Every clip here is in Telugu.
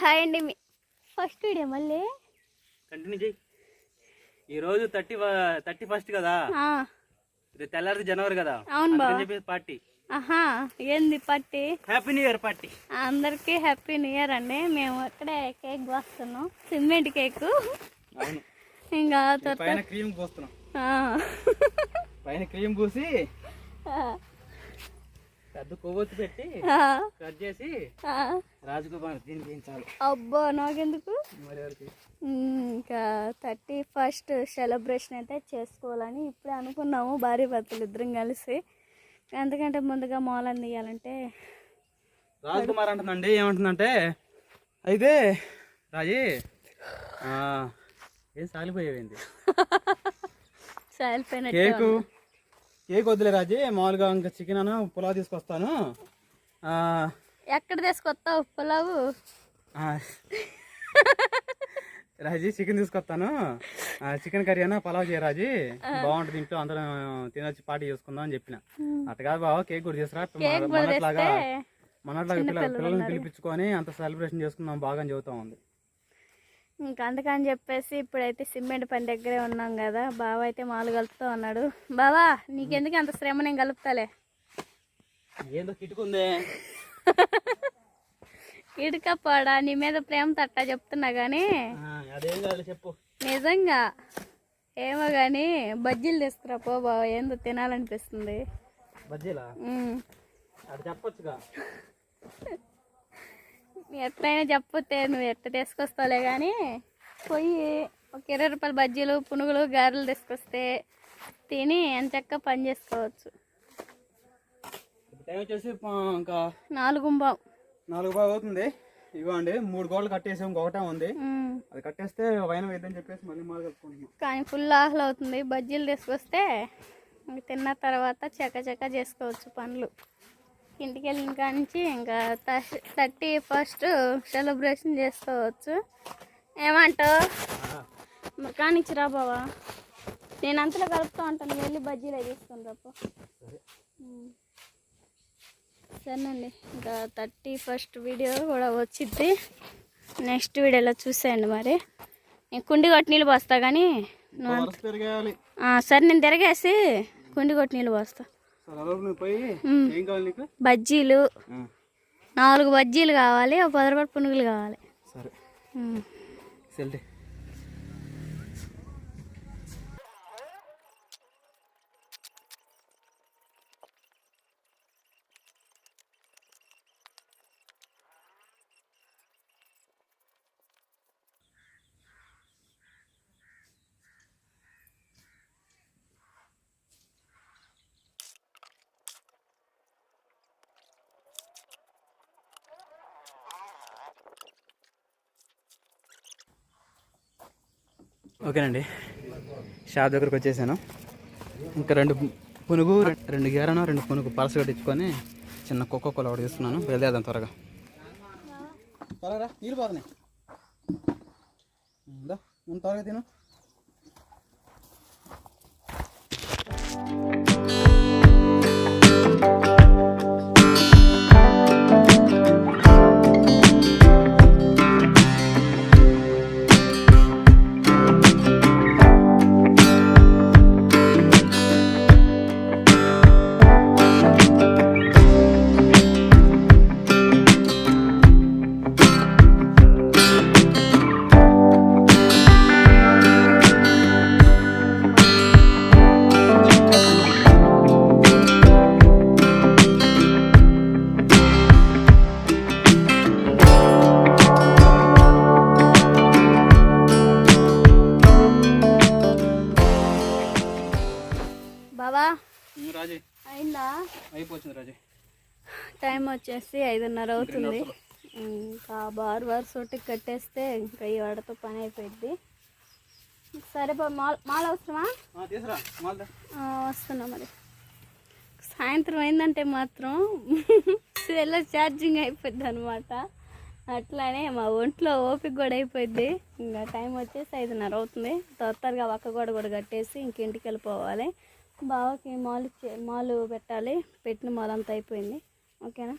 హాయ్ అండి. మీ ఫస్ట్ వీడియో మళ్ళీ? కంటిన్యూ చేయి ఈరోజు థర్టీ థర్టీ ఫస్ట్ కదా? తెల్లారి జనవరి కదా? అవును చెప్పేసి పార్టీ. ఆహా ఏంది పట్టి హ్యాపీ న్యూ ఇయర్ పార్టీ. అందరికీ హ్యాపీ న్యూ ఇయర్ అండి. మేము ఇక్కడే కేక్ కోస్తున్నాం. Cement cake. అవును. ఇంకా పైన క్రీమ్ పూస్తున్నాం. ఆ. పైన క్రీమ్ పూసి పెద్ద కొవ్వొత్తి పెట్టి కట్ చేసి. రాజకుమార్ అబ్బో నాకెందుకు? ఇంకా థర్టీ ఫస్ట్ సెలబ్రేషన్ అయితే చేసుకోవాలని ఇప్పుడే అనుకున్నాము భార్య భర్తలు ఇద్దరం కలిసి. ఎందుకంటే ముందుగా మూలం తీయాలంటే రాజకుమార్ అంటుందండి ఏమంటుందంటే అయితే రాజీ ఏం సాలిపోయేవింది సాలిపోయినట్టు కేకు కేక్ వద్దులే రాజీ? మామూలుగా ఇంకా చికెన్ అను పులావ్ తీసుకొస్తాను. ఎక్కడ తీసుకొస్తావు పులావు? రాజీ చికెన్ తీసుకొస్తాను. చికెన్ కర్రీ అయినా పలావ్ చేయ రాజీ. బాగుంటుంది ఇంట్లో అందరం తినొచ్చి పార్టీ చేసుకుందాం అని చెప్పిన. కాదు బావ కేక్ కూడా తీసుకురా మనట్లాగా మనట్లాగా పిల్ల పిల్లల్ని పిలిపించుకొని అంత సెలబ్రేషన్ చేసుకుందాం బాగా అని చెబుతా ఉంది. ఇంకా అందుకని చెప్పేసి ఇప్పుడైతే సిమెంట్ పని దగ్గరే ఉన్నాం కదా. బావ అయితే మాలు కలుపుతూ ఉన్నాడు. బావా నీకెందుకు అంత శ్రమ? నేను కలుపుతాలే. ఏందో కిట్టుకుందే ఇటుకపోడా నీ మీద ప్రేమ తట్ట చెప్తున్నా కానీ చెప్పు. నిజంగా? ఏమో కానీ బజ్జీలు తీసుకురా పో బావ. ఏందో తినాలనిపిస్తుంది. బజ్జీలా. అది చెప్పొచ్చుగా. ఎట్లయినా చెప్పతే నువ్వు ఎట్ట తీసుకొస్తావులే కానీ పోయి ఒక ఇరవై రూపాయల బజ్జీలు పునుగులు గారెలు తీసుకొస్తే తిని ఎంచక్క పని చేసుకోవచ్చు. టైం వచ్చేసి పా- ఇంకా నాలుగు బావు నాలుగు అవుతుంది. ఇవ్వండి మూడు గోడలు కట్టేసి ఇంకొకటే ఉంది. అది కట్టేస్తే వైన వేద్దని చెప్పేసి మళ్ళీ మాలు కలుపుకుంటున్నాం. కానీ ఫుల్ అవుతుంది. బజ్జీలు తీసుకొస్తే తిన్న తర్వాత చక్క చక్క చేసుకోవచ్చు పనులు. ఇంటికి వెళ్ళిన కానించి ఇంకా థర్టీ ఫస్ట్ సెలబ్రేషన్ చేసుకోవచ్చు. ఏమంటావు? మరి కానిచ్చి రా బావా? నేను అంతలో కలుపుతూ ఉంటాను వెళ్ళి బజ్జీలు తీసుకుని రాపో. సరేనండి ఇంకా థర్టీ ఫస్ట్ వీడియో కూడా వచ్చిద్ది. నెక్స్ట్ వీడియోలో చూసేయండి మరి. నేను కుండి కొట్టి నీళ్ళు పోస్తా కానీ సరే నేను తిరగేసి కుండి కొట్టి నీళ్ళు పోస్తా. బజ్జీలు. నాలుగు బజ్జీలు కావాలి ఒక పది రూపాయల పునుగులు కావాలి. సరే. ఓకేనండి. షాప్ దగ్గరకు వచ్చేసాను. ఇంకా రెండు పునుగు రెండు గేరను రెండు పునుగు పలస కట్టించుకొని చిన్న కుక్క కొల ఒకటి తీసుకున్నాను. బయలుదేరదాం త్వరగా. త్వరగా నీళ్ళు బాగున్నాయి త్వరగా తిను. బావా? రాజీ. అయిందా? అయిపోతుంది రాజీ. టైం వచ్చేసి ఐదున్నర అవుతుంది. ఇంకా బార్ బార్ సొట్టుకి కట్టేస్తే ఇంకా ఈ వాడతో పని అయిపోయింది సరే మాల్ మాల్ అవసరమా? వస్తున్నా మరి. సాయంత్రం అయిందంటే మాత్రం సెల్ ఛార్జింగ్ అయిపోద్ది అనమాట అట్లానే మా ఒంట్లో ఓపిక కూడా అయిపోద్ది ఇంకా టైం వచ్చేసి ఐదున్నర అవుతుంది. త్వరగా ఒక్క గోడ కూడా కట్టేసి ఇంక ఇంటికి వెళ్ళిపోవాలి. బావకి మాలు మాలు పెట్టాలి. పెట్టిన మాలు అంతా అయిపోయింది. ఓకేనా?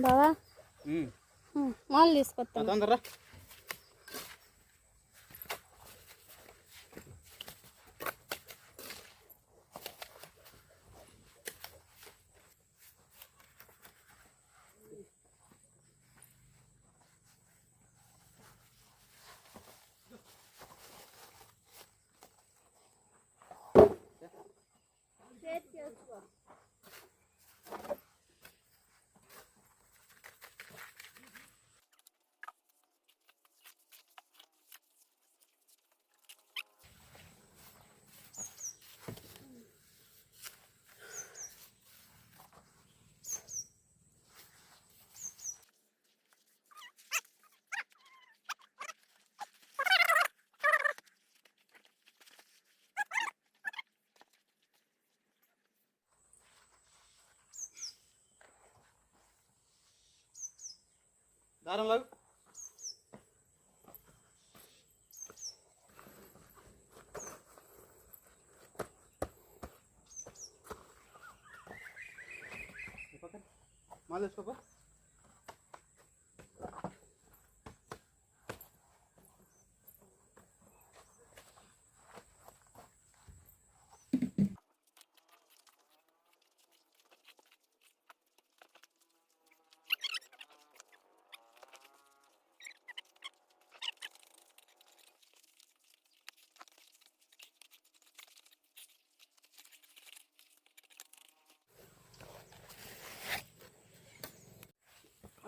బావా. మాల్ తీసుకొస్తాను. దారం లాగు మాలు వేసుకోపా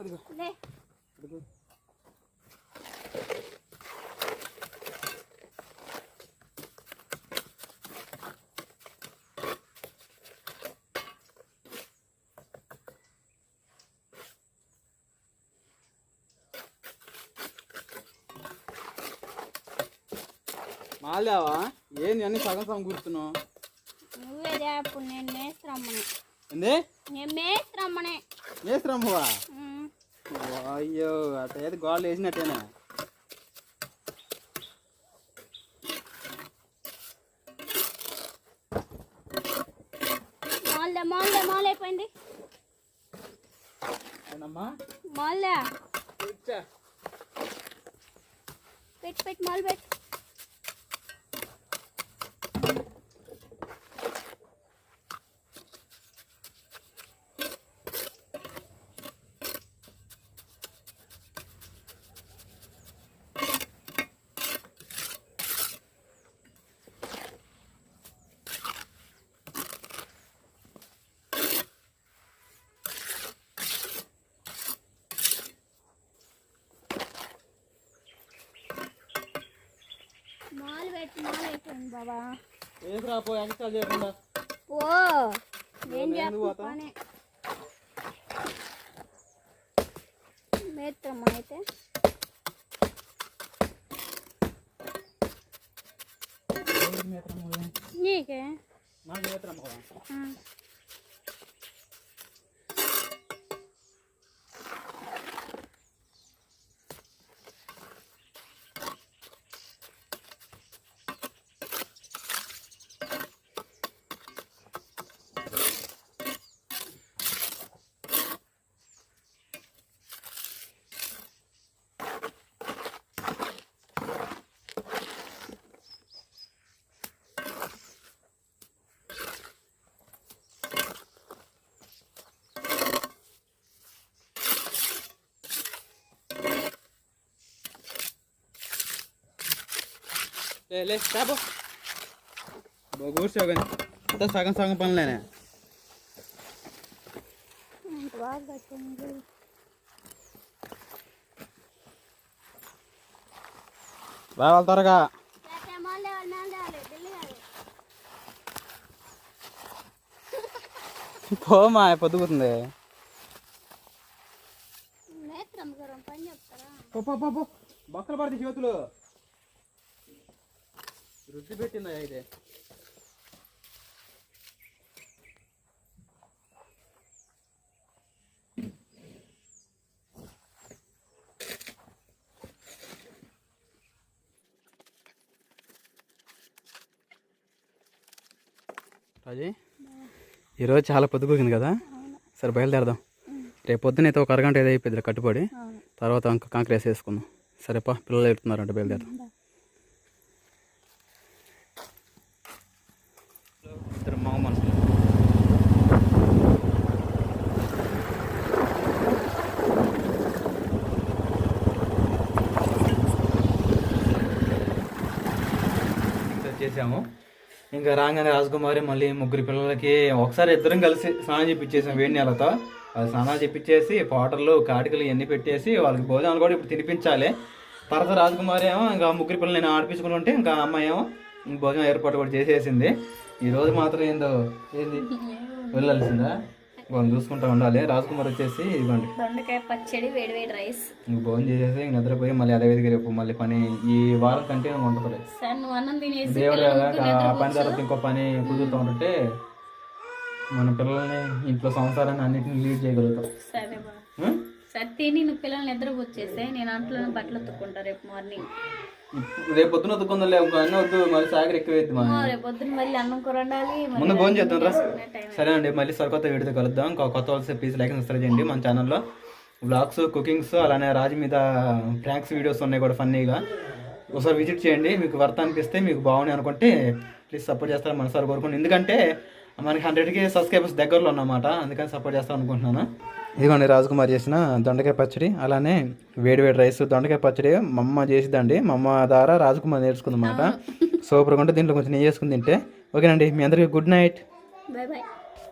అదిగో. లే. అదిగో. మాల్దావా? ఏంది అన్ని సగం సగం కూర్చున్నావు? నువ్వేదే అప్పుడు నేను మేస్త్రమ్మని. ఏంది? నేను మేస్త్రమ్మనే. మేస్త్రమ్మవా? అయ్యో ఏది గోడలు వేసినట్టేనా? మాల్దే మాల్దే మాల్ అయిపోయింది. మాల్దే. పెట్టి పెట్టి మాల్ పెట్టి మాల్ పెట్టి అయిపోయింది బాబా ఎక్స్ట్రా చేయకుండా ఓ ఏం నేను పోతా? పని. మేత్రమ్మ అయితే. నీకే? నాకు మేత్రమ్మ ఆ. లే కూర్చో అంతా సగం సగం పనులేనే రావాలి త్వరగా పోమా పొద్దుగుతుంది పో పో బొక్కలు పడితే చేతులు రుచి పెట్టిందా రాజీ ఈరోజు చాలా పొద్దుపోయింది కదా? సరే బయలుదేరదాం. రేపు పొద్దున అయితే ఒక అరగంట ఏదో అయిపోయింది కట్టుబడి. తర్వాత ఇంకా కాంక్రీస్ వేసుకుందాం సరేపా పిల్లలు ఎడుతున్నారంటే బయలుదేరుతాం ఇద్దరు మామ మనుషులు చేసాము ఇంకా రాగానే రాజకుమారి మళ్ళీ ముగ్గురు పిల్లలకి ఒకసారి ఇద్దరం కలిసి స్నానం చేపించేసాం వేడి నెలతో అది స్నానాలు చేపించేసి పాటలు కాటికలు ఇవన్నీ పెట్టేసి వాళ్ళకి భోజనాలు కూడా ఇప్పుడు తినిపించాలి. తర్వాత రాజకుమారి ఏమో ఇంకా ముగ్గురు పిల్లలు నేను ఆడిపించుకుని ఉంటే ఇంకా అమ్మాయి ఏమో భోజనం ఏర్పాటు కూడా చేసేసింది. ఈరోజు మాత్రం ఏందో ఏంది? వెళ్ళాల్సిందా? వాళ్ళని చూసుకుంటూ ఉండాలి. రాజకుమారి వచ్చేసి ఇవ్వండి దొండకాయ పచ్చడి వేడి వేడి రైస్ భోజనం చేసేసి నిద్రపోయి మళ్ళీ అదే విధిగా రేపు మళ్ళీ పని ఈ వారం అన్నం తినేసి దేవుడు ఆ పని తర్వాత ఇంకో పని కుదురుతూ ఉంటుంటే మన పిల్లల్ని ఇంట్లో సంసారాన్ని అన్నింటిని లీడ్ చేయగలుగుతాం. సరే? సరే తిని నువ్వు పిల్లల్ని నిద్రపోచ్చేసే నేను అంట్లో బట్టలు ఉతుక్కుంటా రేపు మార్నింగ్. రేపు పొద్దున ఉతుకుందా ఇంకో అన్నీ వద్దు మళ్ళీ సాగర్ ఎక్కువ అవుతుంది మా రేపు పొద్దున్న మళ్ళీ అన్నం కూర వండాలి మళ్ళీ ముందు భోజనం చేద్దాం రా. సరే అండి మళ్ళీ సరికొత్త వీడియోతో కలుద్దాం. కొత్త వాళ్ళకి ప్లీజ్ లైక్ సబ్స్క్రైబ్ చేయండి మన ఛానల్లో బ్లాగ్స్ కుకింగ్స్ అలానే రాజు మీద ప్రాంక్స్ వీడియోస్ ఉన్నాయి కూడా ఫన్నీగా. ఒకసారి విజిట్ చేయండి మీకు వర్త అనిపిస్తే మీకు బాగున్నాయి అనుకుంటే ప్లీజ్ సపోర్ట్ చేస్తారని మనసారి కోరుకోండి ఎందుకంటే మనకి హండ్రెడ్కి సబ్స్క్రైబర్స్ దగ్గరలో ఉన్నమాట అందుకని సపోర్ట్ చేస్తాం అనుకుంటున్నాను ఇదిగోండి రాజకుమార్ చేసిన దొండకాయ పచ్చడి అలానే వేడి వేడి రైస్ దొండకాయ పచ్చడి మా అమ్మ చేసిద్దండి. మా అమ్మ ద్వారా రాజకుమార్ నేర్చుకుందన్నమాట. సూపర్గా ఉంటే దీంట్లో కొంచెం నెయ్యి వేసుకుని తింటే. ఓకేనండి మీ అందరికీ గుడ్ నైట్. Bye bye.